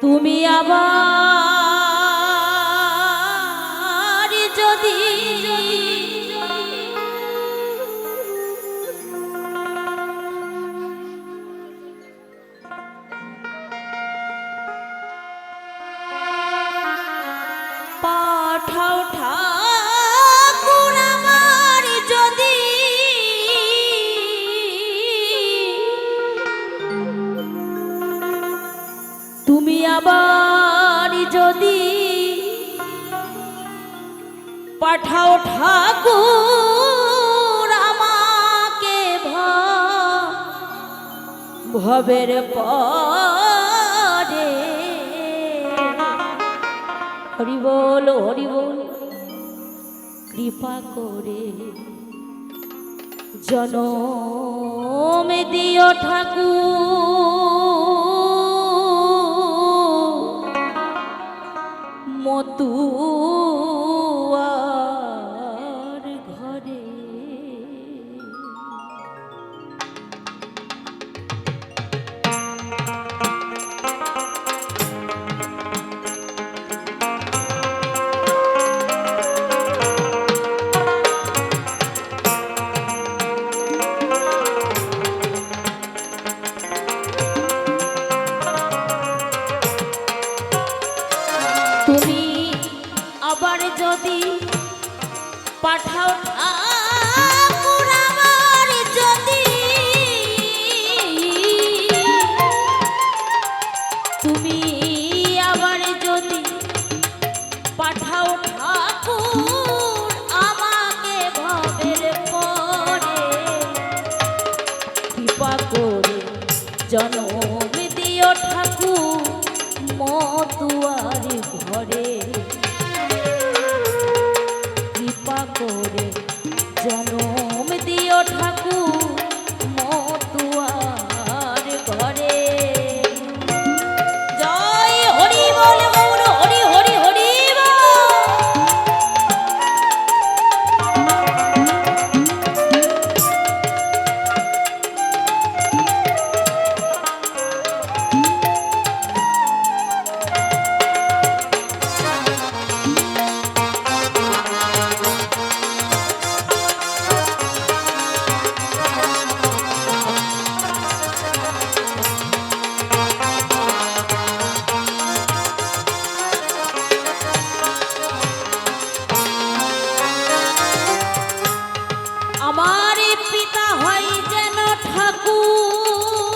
তুমি আবার পাঠাও ঠাকুর আমাকে ভবের পরে। হরি বল হরি বল, কৃপা করে জনম দিও ঠাকুর। মতু করে আমার পিতা হয় যেন ঠাকুর।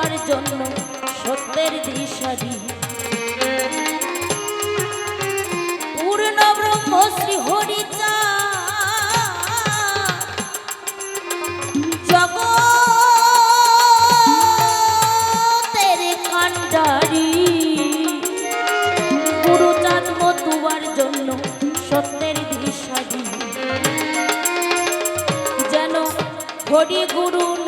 হওয়ার জন্য সত্যের দিশারি পূর্ণ ব্রহ্ম শ্রী জন্য সত্যের যেন হরি গুরুর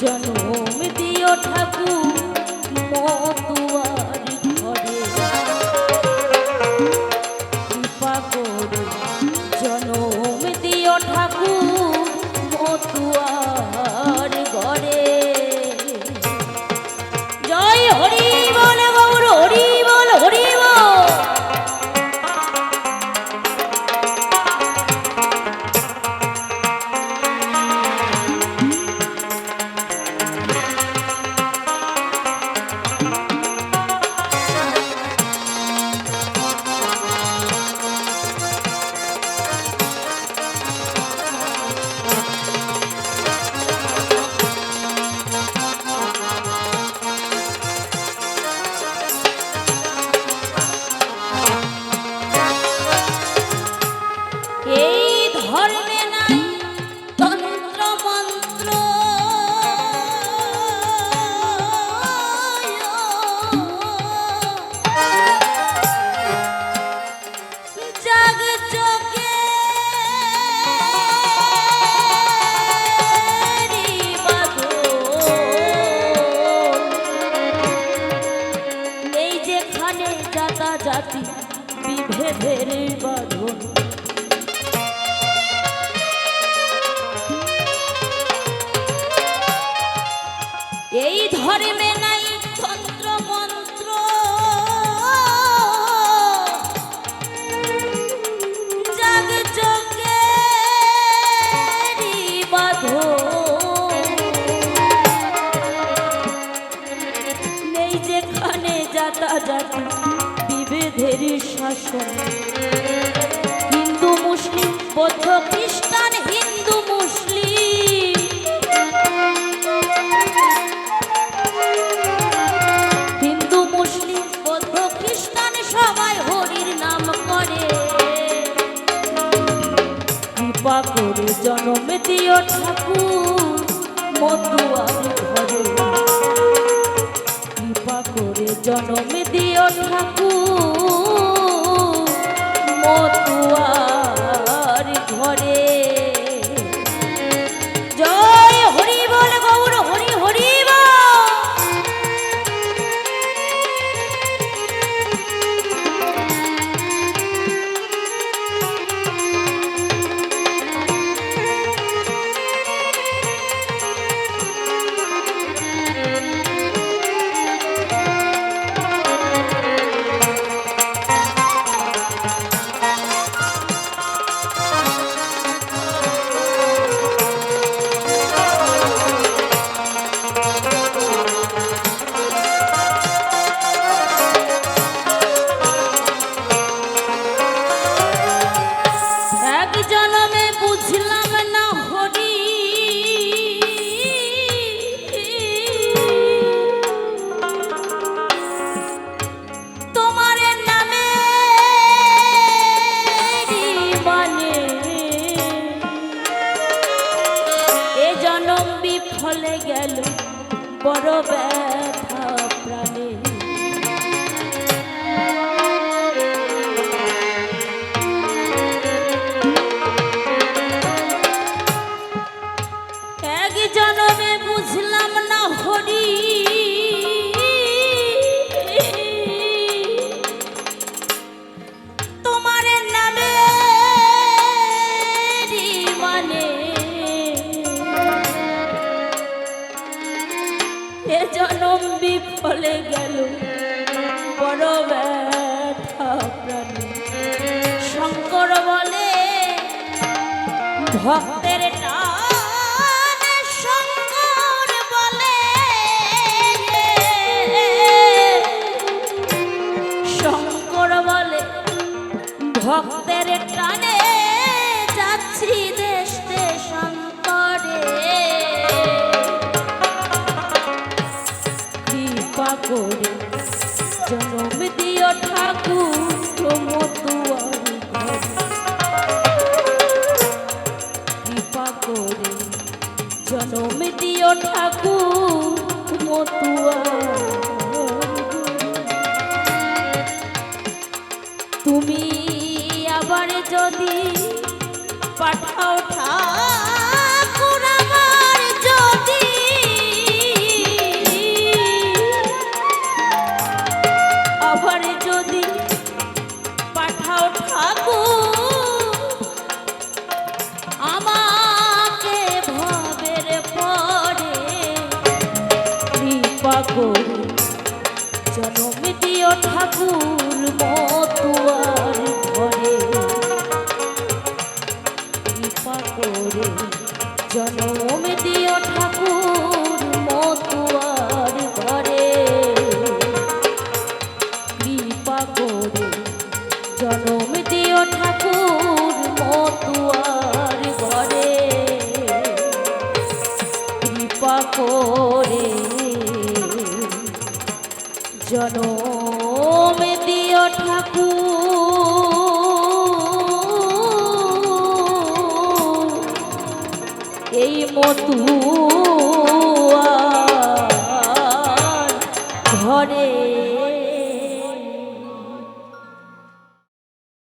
জন্ম দিও ঠাকুর মতুয়ার জাতা বিভেদের বাঁধন শাসন হিন্দু মুসলিম, বৌদ্ধ খ্রিস্টান, হিন্দু মুসলিম। হিন্দু মুসলিম, বৌদ্ধ খ্রিস্টান সবাই হরির নাম করে। কৃপা করে জন্ম ঠাকুর মতুয়ার ঘরে। কৃপা করে জন্ম ঠাকুর। মতুয়ার শঙ্কর বলে, ভক্তের টান শঙ্কর বলে শঙ্কর বলে, ভক্তের টানে যাচ্ছি দেশ দেশান্তরে। কৃপা করে জনম দিও ঠাকুর কৃপা করে জনম দিও ঠাকুর মতুয়ার তুমি আবার যদি পাঠাও ঠাকুর জনম দিও ঠাকুর মতুয়ার ঘরে। কৃপা করে জনম দিও ঠাকুর মতুয়ার ঘরে। কৃপা করে জনম ঘরে। কৃপা করে জনম দিও ঠাকুর। এই মতু